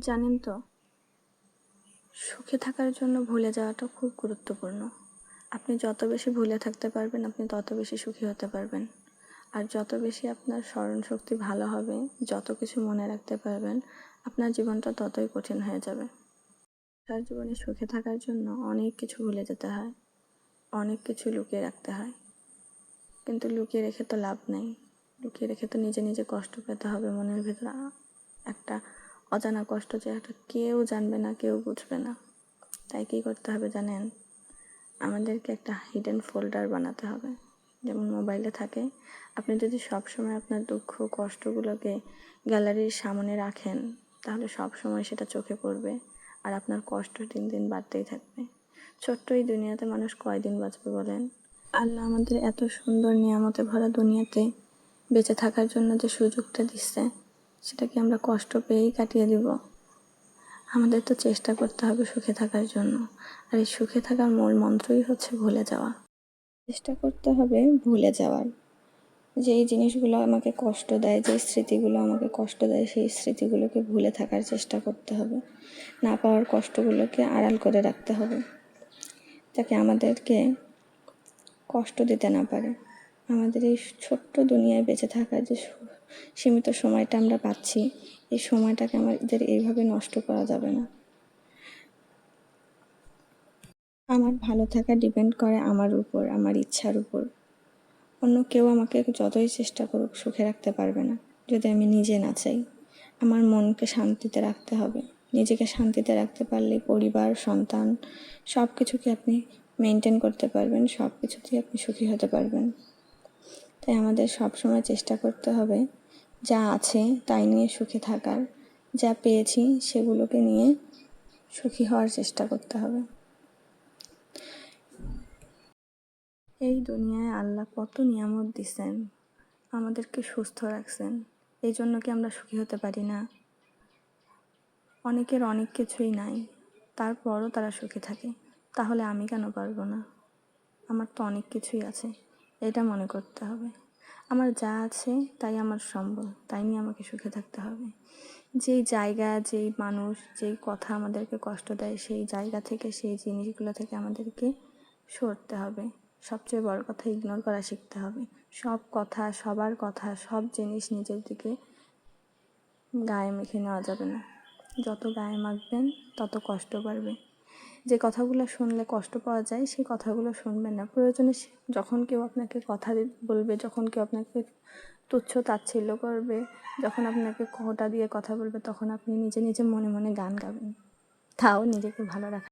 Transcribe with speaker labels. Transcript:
Speaker 1: জানেন তো, সুখে থাকার জন্য ভুলে যাওয়াটা খুব গুরুত্বপূর্ণ। আপনি যত বেশি ভুলে থাকতে পারবেন, আপনি তত বেশি সুখী হতে পারবেন। আর যত বেশি আপনার স্মরণ শক্তি ভালো হবে, যত কিছু মনে রাখতে পারবেন, আপনার জীবনটা ততই কঠিন হয়ে যাবে। তার জীবনে সুখে থাকার জন্য অনেক কিছু ভুলে যেতে হয়, অনেক কিছু লুকিয়ে রাখতে হয়। কিন্তু লুকিয়ে রেখে তো লাভ নেই। লুকিয়ে রেখে তো নিজে নিজে কষ্ট পেতে হবে মনের ভেতর একটা অজানা কষ্ট যে একটা কেউ জানবে না, কেউ বুঝবে না। তাই কী করতে হবে জানেন? আমাদেরকে একটা হিডেন ফোল্ডার বানাতে হবে। যেমন মোবাইলে থাকে। আপনি যদি সব সময় আপনার দুঃখ, কষ্টগুলোকে গ্যালারির সামনে রাখেন, তাহলে সব সময় সেটা চোখে পড়বে আর আপনার কষ্ট দিন দিন বাড়তেই থাকবে। ছোট্ট এই দুনিয়াতে মানুষ কয়দিন বাঁচবে বলেন? আল্লাহ আমাদের এত সুন্দর নিয়ামতে ভরা দুনিয়াতে বেঁচে থাকার জন্য যে সুযোগটা দিচ্ছে সেটা কি আমরা কষ্ট পেয়েই কাটিয়ে দিব। আমাদের তো চেষ্টা করতে হবে সুখে থাকার জন্য। আর এই সুখে থাকার মূল মন্ত্রই হচ্ছে ভুলে যাওয়া। চেষ্টা করতে হবে ভুলে যাওয়ার। যেই জিনিসগুলো আমাকে কষ্ট দেয় যে স্মৃতিগুলো আমাকে কষ্ট দেয়, সেই স্মৃতিগুলোকে ভুলে থাকার চেষ্টা করতে হবে। না পাওয়ার কষ্টগুলোকে আড়াল করে রাখতে হবে। যাতে আমাদেরকে কষ্ট দিতে না পারে। আমাদের এই ছোট্ট দুনিয়ায় বেঁচে থাকার যে সীমিত সময়টা আমরা পাচ্ছি, এই সময়টাকে আমাদের এইভাবে নষ্ট করা যাবে না। আমার ভালো থাকা ডিপেন্ড করে আমার উপর, আমার ইচ্ছার উপর। অন্য কেউ আমাকে যতই চেষ্টা করুক সুখে রাখতে পারবে না, যদি আমি নিজে না চাই। আমার মনকে শান্তিতে রাখতে হবে। নিজেকে শান্তিতে রাখতে পারলে পরিবার, সন্তান সব কিছুকে আপনি মেনটেন করতে পারবেন সব কিছুতেই আপনি সুখী হতে পারবেন। তাই আমাদের সব সময় চেষ্টা করতে হবে যা আছে তাই নিয়ে সুখে থাকার। যা পেয়েছি সেগুলোকে নিয়ে সুখী হওয়ার চেষ্টা করতে হবে। এই দুনিয়ায় আল্লাহ কত নিয়ামত দিছেন, আমাদেরকে সুস্থ রাখছেন, এই জন্য কি আমরা সুখী হতে পারি না? অনেকের অনেক কিছুই নাই, তারপরও তারা সুখী থাকে, তাহলে আমি কেন পারব না? আমার তো অনেক কিছুই আছে। এটা মনে করতে হবে। আমার যা আছে তাই আমার সম্বল, তাই নিয়ে আমাকে সুখে থাকতে হবে। যেই জায়গা, যেই মানুষ, যেই কথা আমাদেরকে কষ্ট দেয়, সেই জায়গা থেকে, সেই জিনিসগুলো থেকে আমাদেরকে সরতে হবে। সবচেয়ে বড় কথা ইগনোর করা শিখতে হবে। সব কথা, সবার কথা, সব জিনিস নিজের দিকে গায়ে মেখে নেওয়া যাবে না। যত গায়ে মাখবেন, তত কষ্ট বাড়বে। যে কথাগুলো শুনলে কষ্ট পাওয়া যায়, সেই কথাগুলো শুনবেন না। প্রয়োজনে যখন কেউ আপনাকে কথা বলবে, যখন কেউ আপনাকে তুচ্ছ তাচ্ছিল্য করবে, যখন আপনাকে খোঁটা দিয়ে কথা বলবে, তখন আপনি নিজে নিজে মনে মনে গান গাবেন। তাও নিজেকে ভালো রাখা